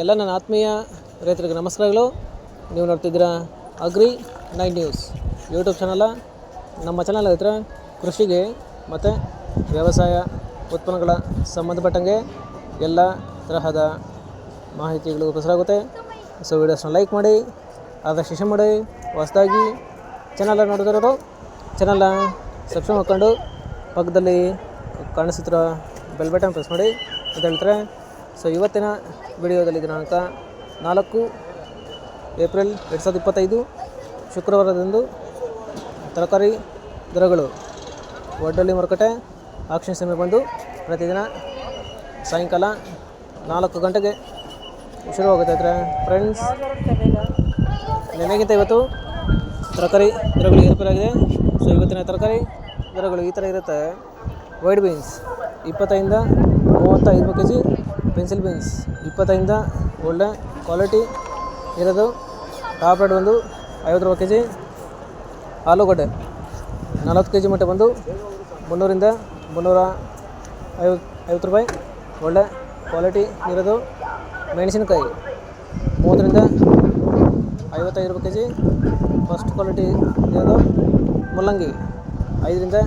ಎಲ್ಲ ನನ್ನ ಆತ್ಮೀಯ ರೈತರಿಗೆ ನಮಸ್ಕಾರಗಳು. ನೀವು ನೋಡ್ತಿದ್ದೀರಾ agri nine news YouTube channel. ನಮ್ಮ ಚಾನಲ್ ಹತ್ರ ಕೃಷಿಗೆ ಮತ್ತು ವ್ಯವಸಾಯ ಉತ್ಪನ್ನಗಳ ಸಂಬಂಧಪಟ್ಟಂಗೆ ಎಲ್ಲ ತರಹದ ಮಾಹಿತಿಗಳು ಪ್ರಸಾರಾಗುತ್ತೆ ಸೊ ವೀಡಿಯೋಸ್ನ ಲೈಕ್ ಮಾಡಿ, ಆದಷ್ಟು ಶಿಕ್ಷಣ ಮಾಡಿ, ಹೊಸದಾಗಿ ಚಾನಲ್ ನೋಡಿದಿರೋದು ಚಾನಲ್ನ ಸಬ್ಸ್ಕ್ರೈಬ್ ಹಾಕ್ಕೊಂಡು ಪಕ್ಕದಲ್ಲಿ ಕಾಣಿಸುತ್ತಿರೋ ಬೆಲ್ ಬಟನ್ ಪ್ರೆಸ್ ಮಾಡಿ. ಅಂತ ಹೇಳ್ತಾರೆ ಸೊ ಇವತ್ತಿನ ವಿಡಿಯೋದಲ್ಲಿ ದಿನಾಂಕ ನಾಲ್ಕು ಏಪ್ರಿಲ್ ಎರಡು ಸಾವಿರದ ಇಪ್ಪತ್ತೈದು ಶುಕ್ರವಾರದಂದು ತರಕಾರಿ ದರಗಳು ಒಡ್ಡಳ್ಳಿ ಮಾರುಕಟ್ಟೆ ಆಕ್ಷನ್ ಸಮಯ ಬಂದು ಪ್ರತಿದಿನ ಸಾಯಂಕಾಲ ನಾಲ್ಕು ಗಂಟೆಗೆ ಶುರುವಾಗುತ್ತೆ ಫ್ರೆಂಡ್ಸ್ ನಿನಗಿಂತ ಇವತ್ತು ತರಕಾರಿ ದರಗಳು ಏರ್ಪೇರಾಗಿದೆ ಸೊ ಇವತ್ತಿನ ತರಕಾರಿ ದರಗಳು ಈ ಥರ ಇರುತ್ತೆ. ವೈಟ್ ಬೀನ್ಸ್ ಇಪ್ಪತ್ತೈದಿಂದ ಮೂವತ್ತೈದು ಕೆ ಜಿ ಪೆನ್ಸಿಲ್ ಬೀನ್ಸ್ ಇಪ್ಪತ್ತೈದಿಂದ ಒಳ್ಳೆ ಕ್ವಾಲಿಟಿ ಇರೋದು. ಟಾಪ್ ರೇಟ್ ಬಂದು ಐವತ್ತು ರೂಪಾಯಿ ಕೆ ಜಿ ಆಲೂಗಡ್ಡೆ. ನಲವತ್ತು ಕೆ ಜಿ ಮಟ್ಟ ಬಂದು ಮುನ್ನೂರಿಂದ ಮುನ್ನೂರ ಐವತ್ತು ಐವತ್ತು ರೂಪಾಯಿ ಒಳ್ಳೆ ಕ್ವಾಲಿಟಿ ಇರೋದು. ಮೆಣಸಿನಕಾಯಿ ಮೂವತ್ತರಿಂದ ಐವತ್ತೈದು ರೂಪಾಯಿ ಕೆ ಜಿ ಫಸ್ಟ್ ಕ್ವಾಲಿಟಿ ಇರೋದು. ಮುಲ್ಲಂಗಿ ಐದರಿಂದ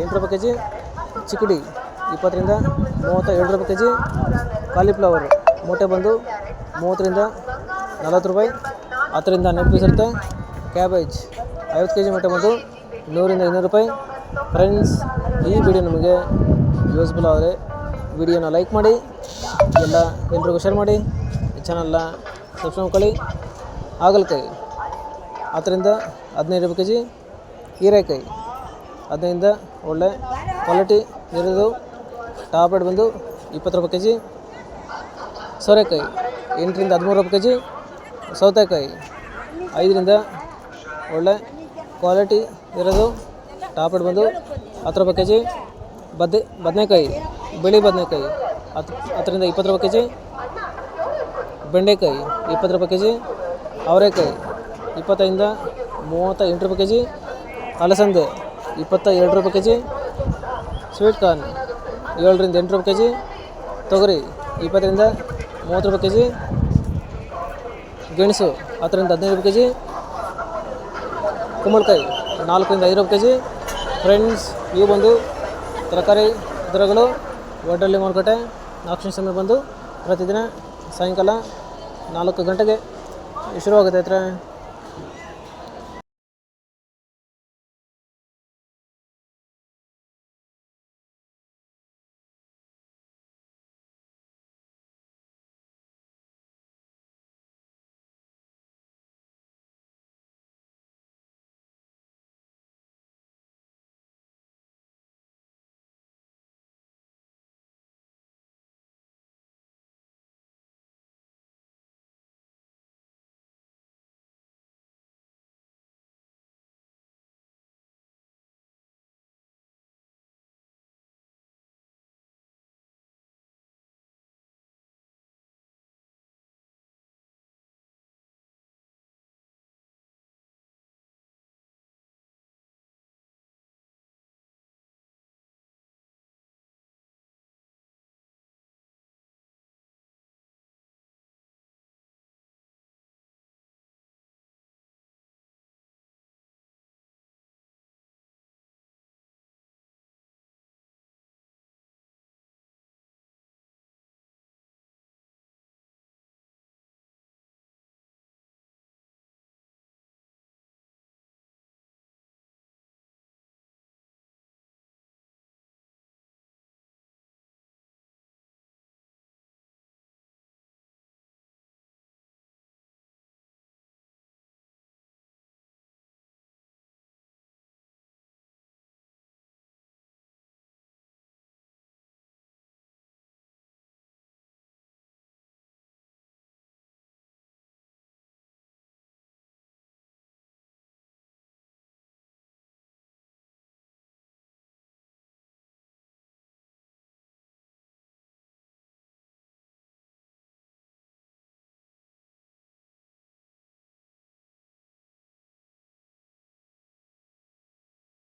ಎಂಟು ರೂಪಾಯಿ ಕೆ ಜಿ ಚಿಕ್ಕಡಿ. ಇಪ್ಪತ್ತರಿಂದ ಮೂವತ್ತ ಎರಡು ರೂಪಾಯಿ ಕೆ ಜಿ ಕಾಲಿಫ್ಲವರು ಮೂಟೆ ಬಂದು ಮೂವತ್ತರಿಂದ ನಲವತ್ತು ರೂಪಾಯಿ. ಹತ್ತರಿಂದ ಹನ್ನೆರಡು ಪೀಸ್ ಇರುತ್ತೆ. ಕ್ಯಾಬೇಜ್ ಐವತ್ತು ಕೆ ಜಿ ಮೂಟೆ ಬಂದು ನೂರಿಂದ ಇನ್ನೂರು ರೂಪಾಯಿ. ಫ್ರೆಂಡ್ಸ್, ಈ ವಿಡಿಯೋ ನಮಗೆ ಯೂಸ್ಫುಲ್ ಆದರೆ ವಿಡಿಯೋನ ಲೈಕ್ ಮಾಡಿ, ಎಲ್ಲ ಎಲ್ರಿಗೂ ಶೇರ್ ಮಾಡಿ ಚಾನಲ್ನ ಸಬ್ಸ್ಕ್ರೈಬ್ ಮಾಡ್ಕೊಳ್ಳಿ. ಹಾಗಲಕಾಯಿ, ಹತ್ತರಿಂದ ಹದಿನೈದು ರೂಪಾಯಿ ಕೆ ಜಿ ಹೀರೆಕಾಯಿ ಅದರಿಂದ ಒಳ್ಳೆ ಕ್ವಾಲಿಟಿ, ಇರೋದು ಟಾಪ್ ರೇಟ್ ಬಂದು ಇಪ್ಪತ್ತು ರೂಪಾಯಿ ಕೆ ಜಿ ಸೋರೆಕಾಯಿ ಎಂಟರಿಂದ ಹದಿಮೂರು ರೂಪಾಯಿ ಕೆ ಜಿ ಸೌತೆಕಾಯಿ, ಐದರಿಂದ ಒಳ್ಳೆ ಕ್ವಾಲಿಟಿ ಇರೋದು. ಟಾಪೆಡ್ ಬಂದು ಹತ್ತು ರೂಪಾಯಿ ಕೆ ಜಿ ಬದ್ನೆ, ಬದನೆಕಾಯಿ, ಬಿಳಿ ಬದನೆಕಾಯಿ, ಹತ್ತು, ಹತ್ತರಿಂದ ಇಪ್ಪತ್ತು ರೂಪಾಯಿ ಕೆ ಜಿ ಬೆಂಡೆಕಾಯಿ, ಇಪ್ಪತ್ತು ರೂಪಾಯಿ ಕೆ ಜಿ ಅವರೆಕಾಯಿ ಇಪ್ಪತ್ತೈದಿಂದ ಮೂವತ್ತ ಎಂಟು ರೂಪಾಯಿ ಕೆ ಜಿ ಅಲಸಂದೆ, ಇಪ್ಪತ್ತ ಎರಡು ರೂಪಾಯಿ ಕೆ ಜಿ ಸ್ವೀಟ್ ಕಾರ್ನ್ ಏಳರಿಂದ ಎಂಟು ರೂಪಾಯಿ ಕೆ ಜಿ ತೊಗರಿ ಇಪ್ಪತ್ತರಿಂದ ಮೂವತ್ತು ರೂಪಾಯಿ ಕೆ ಜಿ ಗೆಣಸು ಹತ್ತರಿಂದ ಹದಿನೈದು ರೂಪಾಯಿ ಕೆ ಜಿ ಕುಂಬಳಕಾಯಿ ನಾಲ್ಕರಿಂದ ಐದು ರೂಪಾಯಿ ಕೆ ಜಿ ಫ್ರೆಂಡ್ಸ್, ಇವು ಬಂದು ತರಕಾರಿ ದರಗಳು ಒಡ್ಡಳ್ಳಿ ಮಾರುಕಟ್ಟೆ ನಾಲ್ಕು ಸಮಯ ಬಂದು ಪ್ರತಿದಿನ ಸಾಯಂಕಾಲ ನಾಲ್ಕು ಗಂಟೆಗೆ ಶುರುವಾಗುತ್ತೆ ಹತ್ರ.